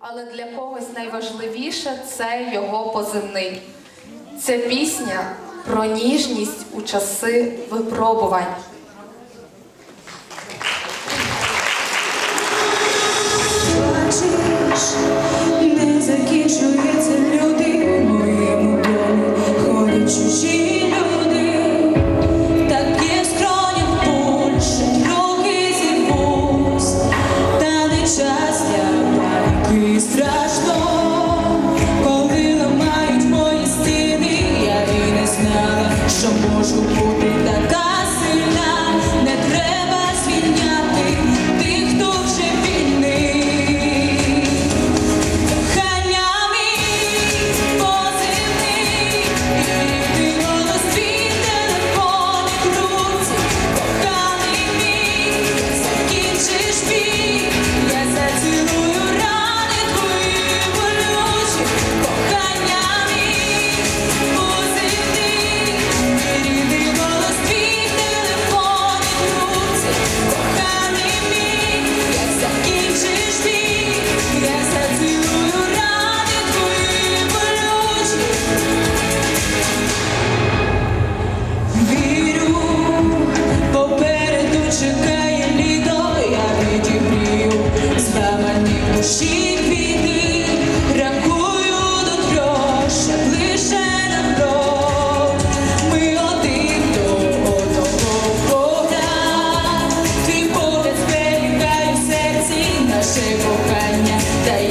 але для когось найважливіше це його позивний. Це пісня про ніжність у часи випробувань. Не yeah, yeah.